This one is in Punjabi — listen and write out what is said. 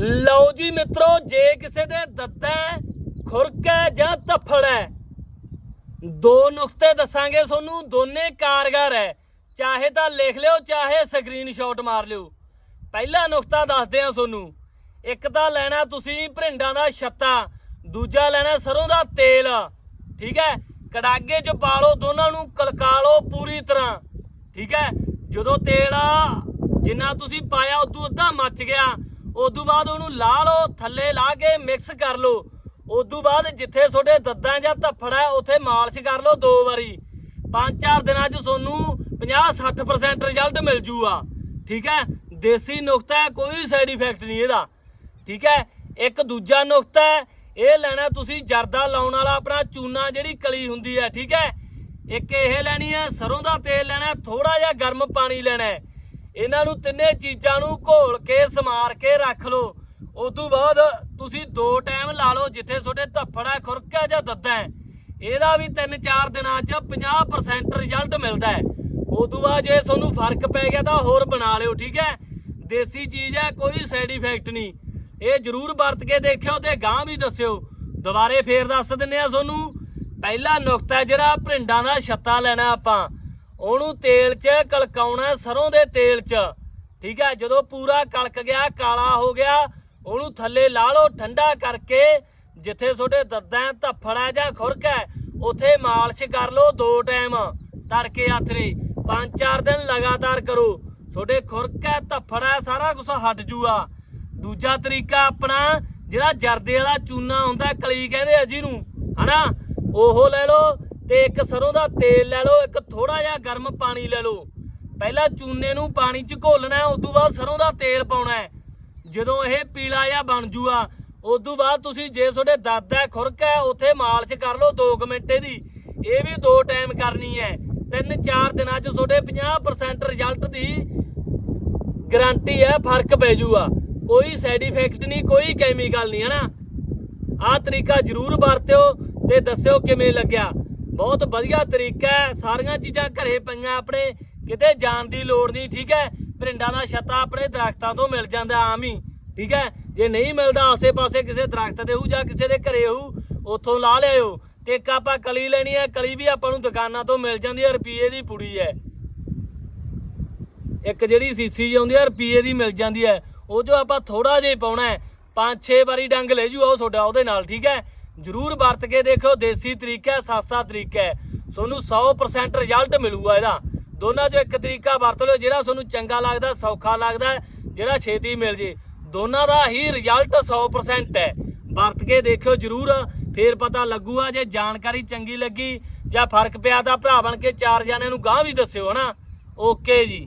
ਲਓ ਜੀ ਮਿੱਤਰੋ ਜੇ ਕਿਸੇ ਦੇ ਦੱਦਾ ਹੈ, ਖੁਰਕ ਹੈ ਜਾਂ ਧੱਫੜ ਹੈ ਦੋ ਨੁਕਤੇ ਦੱਸਾਂਗੇ ਤੁਹਾਨੂੰ ਦੋਨੇ ਕਾਰਗਰ ਹੈ। ਚਾਹੇ ਤਾਂ ਲਿਖ ਲਿਓ ਚਾਹੇ ਸਕਰੀਨਸ਼ਾਟ ਮਾਰ ਲਿਓ। ਪਹਿਲਾ ਨੁਕਤਾ ਦੱਸਦੇ ਆ ਤੁਹਾਨੂੰ। ਇੱਕ ਤਾਂ ਲੈਣਾ ਤੁਸੀਂ ਭਰਿੰਡਾਂ ਦਾ ਛੱਤਾ ਦੂਜਾ ਲੈਣਾ ਸਰੋਂ ਦਾ ਤੇਲ। ਠੀਕ ਹੈ? ਕੜਾਗੇ 'ਚ ਪਾ ਲਓ ਦੋਨਾਂ ਨੂੰ ਕਲਕਾ ਲਓ ਪੂਰੀ ਤਰ੍ਹਾਂ। ਠੀਕ ਹੈ? ਜਦੋਂ ਤੇਲ ਜਿੰਨਾ ਤੁਸੀਂ ਪਾਇਆ ਉਦੋਂ ਅੱਧਾ ਮੱਚ ਗਿਆ। ਉਦੋਂ ਬਾਅਦ ਉਹਨੂੰ ਲਾ ਲਓ, ਥੱਲੇ ਲਾ ਕੇ ਮਿਕਸ ਕਰ ਲਓ। ਉਦੋਂ ਬਾਅਦ ਜਿੱਥੇ ਤੁਹਾਡੇ ਦੱਦਾਂ ਜਾਂ ਧੱਫੜ ਹੈ, ਉੱਥੇ ਮਾਲਿਸ਼ ਕਰ ਲਓ ਦੋ ਵਾਰੀ। ਪੰਜ ਚਾਰ ਦਿਨਾਂ 'ਚ ਤੁਹਾਨੂੰ 50-60% ਰਿਜ਼ਲਟ ਮਿਲ ਜੂਗਾ। ਠੀਕ ਹੈ? ਦੇਸੀ ਨੁਕਤਾ ਹੈ, ਕੋਈ ਸਾਈਡ ਇਫੈਕਟ ਨਹੀਂ ਇਹਦਾ। ਠੀਕ ਹੈ? ਇੱਕ ਦੂਜਾ ਨੁਕਤਾ ਹੈ, ਇਹ ਲੈਣਾ ਤੁਸੀਂ ਜਰਦਾ ਲਾਉਣ ਵਾਲਾ ਆਪਣਾ ਚੂਨਾ ਜਿਹੜੀ ਕਲੀ ਹੁੰਦੀ ਹੈ, ਠੀਕ ਹੈ? ਇੱਕ ਇਹ ਲੈਣੀ ਹੈ, ਸਰੋਂ ਦਾ ਤੇਲ ਲੈਣਾ ਥੋੜਾ ਜਿਹਾ ਗਰਮ ਪਾਣੀ ਲੈਣਾ ਇਹਨਾਂ ਨੂੰ ਤਿੰਨੇ ਚੀਜ਼ਾਂ ਨੂੰ ਘੋਲ ਕੇ, ਸਮਾਰ ਕੇ ਰੱਖ ਲਓ। ਤੋਂ ਬਾਅਦ ਤੁਸੀਂ ਦੋ ਟਾਈਮ ਲਾ ਲਓ ਜਿੱਥੇ ਤੁਹਾਡੇ ਧੱਫੜਾ ਹੈ ਖੁਰਕ ਹੈ ਜਾਂ ਦੱਦਾ ਹੈ। ਇਹਦਾ ਵੀ 3-4 ਦਿਨਾਂ 'ਚ 50% ਰਿਜ਼ਲਟ ਮਿਲਦਾ ਹੈ। ਤੋਂ ਬਾਅਦ ਜੇ ਤੁਹਾਨੂੰ ਫ਼ਰਕ ਪੈ ਗਿਆ ਤਾਂ ਹੋਰ ਬਣਾ ਲਿਓ, ਠੀਕ ਹੈ? ਦੇਸੀ ਚੀਜ਼ ਹੈ, ਕੋਈ ਸਾਈਡ ਇਫੈਕਟ ਨਹੀਂ। ਇਹ ਜਰੂਰ ਵਰਤ ਕੇ ਦੇਖਿਓ ਤੇ ਗਾਂ ਵੀ ਦੱਸਿਓ। ਦੁਬਾਰੇ ਫੇਰ ਦੱਸ ਦਿੰਨੇ ਆ ਤੁਹਾਨੂੰ। ਪਹਿਲਾ ਨੁਕਤਾ ਜਿਹੜਾ ਭਰਿੰਡਾਂ ਦਾ ਛੱਤਾ ਲੈਣਾ ਆਪਾਂ। ਉਹਨੂੰ ਤੇਲ 'ਚ ਕਲਕਾਉਣਾ ਸਰੋਂ ਦੇ ਤੇਲ 'ਚ। ਠੀਕ ਹੈ, ਜਦੋਂ ਪੂਰਾ ਕਲਕ ਗਿਆ, ਕਾਲਾ ਹੋ ਗਿਆ, ਉਹਨੂੰ ਥੱਲੇ ਲਾ ਲਓ, ਠੰਡਾ ਕਰਕੇ, ਜਿੱਥੇ ਤੁਹਾਡੇ ਦੱਦਾਂ ਧੱਫੜ ਹੈ ਜਾਂ ਖੁਰਕ ਹੈ, ਉੱਥੇ ਮਾਲਿਸ਼ ਕਰ ਲਓ ਦੋ ਟਾਈਮ, ਤੜਕੇ ਆਥਰੇ ਪੰਜ ਚਾਰ ਦਿਨ ਲਗਾਤਾਰ ਕਰੋ। ਤੁਹਾਡੇ ਖੁਰਕ ਹੈ, ਧੱਫੜ ਹੈ, ਸਾਰਾ ਕੁਝ ਹਟ ਜੂਗਾ। ਦੂਜਾ ਤਰੀਕਾ ਆਪਣਾ, ਜਿਹੜਾ ਜਰਦੇ ਵਾਲਾ ਚੂਨਾ ਹੁੰਦਾ, ਕਲੀ ਕਹਿੰਦੇ ਆ ਜਿਹਨੂੰ ਹਨਾ? ਉਹ ਲੈ ਲਓ ਤੇ ਇੱਕ ਸਰੋਂ ਦਾ ਤੇਲ ਲੈ ਲਓ, ਇੱਕ ਥੋੜਾ ਜਿਹਾ ਗਰਮ ਪਾਣੀ ਲੈ ਲਓ। ਪਹਿਲਾਂ ਚੂਨੇ ਨੂੰ ਪਾਣੀ 'ਚ ਘੋਲਣਾ ਹੈ, ਉਦੋਂ ਬਾਅਦ ਸਰੋਂ ਦਾ ਤੇਲ ਪਾਉਣਾ ਜਦੋਂ ਇਹ ਪੀਲਾ ਜਿਹਾ ਬਣ ਜੂਗਾ ਉਦੋਂ ਬਾਅਦ ਤੁਸੀਂ ਜੇ ਤੁਹਾਡੇ ਦਰਦ ਹੈ ਖੁਰਕ ਹੈ, ਉੱਥੇ ਮਾਲਸ਼ ਕਰ ਲਓ 2 ਮਿੰਟੇ ਦੀ। ਇਹ ਵੀ ਦੋ ਟਾਈਮ ਕਰਨੀ ਹੈ। ਤਿੰਨ ਚਾਰ ਦਿਨਾਂ 'ਚ ਤੁਹਾਡੇ 50% ਰਿਜ਼ਲਟ ਦੀ ਗਾਰੰਟੀ ਹੈ, ਫ਼ਰਕ ਪੈ ਜੂਗਾ ਕੋਈ ਸਾਈਡ ਇਫੈਕਟ ਨਹੀਂ, ਕੋਈ ਕੈਮੀਕਲ ਨਹੀਂ, ਹੈ ਨਾ? ਆਹ ਤਰੀਕਾ ਜਰੂਰ ਵਰਤਿਓ ਤੇ ਦੱਸਿਓ ਕਿਵੇਂ ਲੱਗਿਆ। ਬਹੁਤ ਵਧੀਆ ਤਰੀਕਾ ਹੈ। ਸਾਰੀਆਂ ਚੀਜ਼ਾਂ ਘਰੇ ਪਈਆਂ ਆਪਣੇ। ਕਿਤੇ ਜਾਣ ਦੀ ਲੋੜ ਨਹੀਂ, ਠੀਕ ਹੈ? ਭਰਿੰਡਾਂ ਦਾ ਛੱਤਾ ਆਪਣੇ ਦਰਖਤਾਂ ਤੋਂ ਮਿਲ ਜਾਂਦਾ ਆਮ ਹੀ, ਠੀਕ ਹੈ? ਜੇ ਨਹੀਂ ਮਿਲਦਾ ਆਸੇ-ਪਾਸੇ ਕਿਸੇ ਦਰਖਤ ਦੇ ਹੋਊ ਜਾਂ ਕਿਸੇ ਦੇ ਘਰੇ ਹੋਊ, ਉੱਥੋਂ ਲਾ ਲਿਆਓ ਤੇ ਇੱਕ ਆਪਾਂ ਕਲੀ ਲੈਣੀ ਹੈ। ਕਲੀ ਵੀ ਆਪਾਂ ਨੂੰ ਦੁਕਾਨਾਂ ਤੋਂ ਮਿਲ ਜਾਂਦੀ ਹੈ ਰੁਪਈਏ ਦੀ ਪੁੜੀ ਹੈ। ਇੱਕ ਜਿਹੜੀ ਸੀਸੀ ਆਉਂਦੀ ਹੈ ਰੁਪਈਏ ਦੀ ਮਿਲ ਜਾਂਦੀ ਹੈ। ਉਹ ਜੋ ਆਪਾਂ ਥੋੜਾ ਜਿਹਾ ਪਾਉਣਾ ਹੈ ਪੰਜ ਛੇ ਵਾਰੀ ਡੰਗ ਲੈ ਜੂ, ਉਹ ਤੁਹਾਡਾ ਉਹਦੇ ਨਾਲ, ਠੀਕ ਹੈ? ਜਰੂਰ ਵਰਤ ਕੇ ਦੇਖਿਓ, ਦੇਸੀ ਤਰੀਕਾ ਹੈ, ਸਸਤਾ ਤਰੀਕਾ ਹੈ। ਤੁਹਾਨੂੰ 100% ਰਿਜ਼ਲਟ ਮਿਲੂਗਾ ਇਹਦਾ। ਦੋਨਾਂ ਚੋਂ ਇੱਕ ਤਰੀਕਾ ਵਰਤ ਲਓ, ਜਿਹੜਾ ਤੁਹਾਨੂੰ ਚੰਗਾ ਲੱਗਦਾ, ਸੌਖਾ ਲੱਗਦਾ ਜਿਹੜਾ ਛੇਤੀ ਮਿਲ ਜੇ। ਦੋਨਾਂ ਦਾ ਹੀ ਰਿਜ਼ਲਟ 100% ਹੈ। ਵਰਤ ਕੇ ਦੇਖਿਓ ਜਰੂਰ, ਫੇਰ ਪਤਾ ਲੱਗੂਗਾ ਜੇ ਜਾਣਕਾਰੀ ਚੰਗੀ ਲੱਗੀ ਜਾਂ ਫ਼ਰਕ ਪਿਆ ਤਾਂ ਭਰਾ ਬਣ ਕੇ ਚਾਰ ਜਣਿਆਂ ਨੂੰ ਗਾਹ ਵੀ ਦੱਸਿਓ, ਹਨਾ? ਓਕੇ ਜੀ।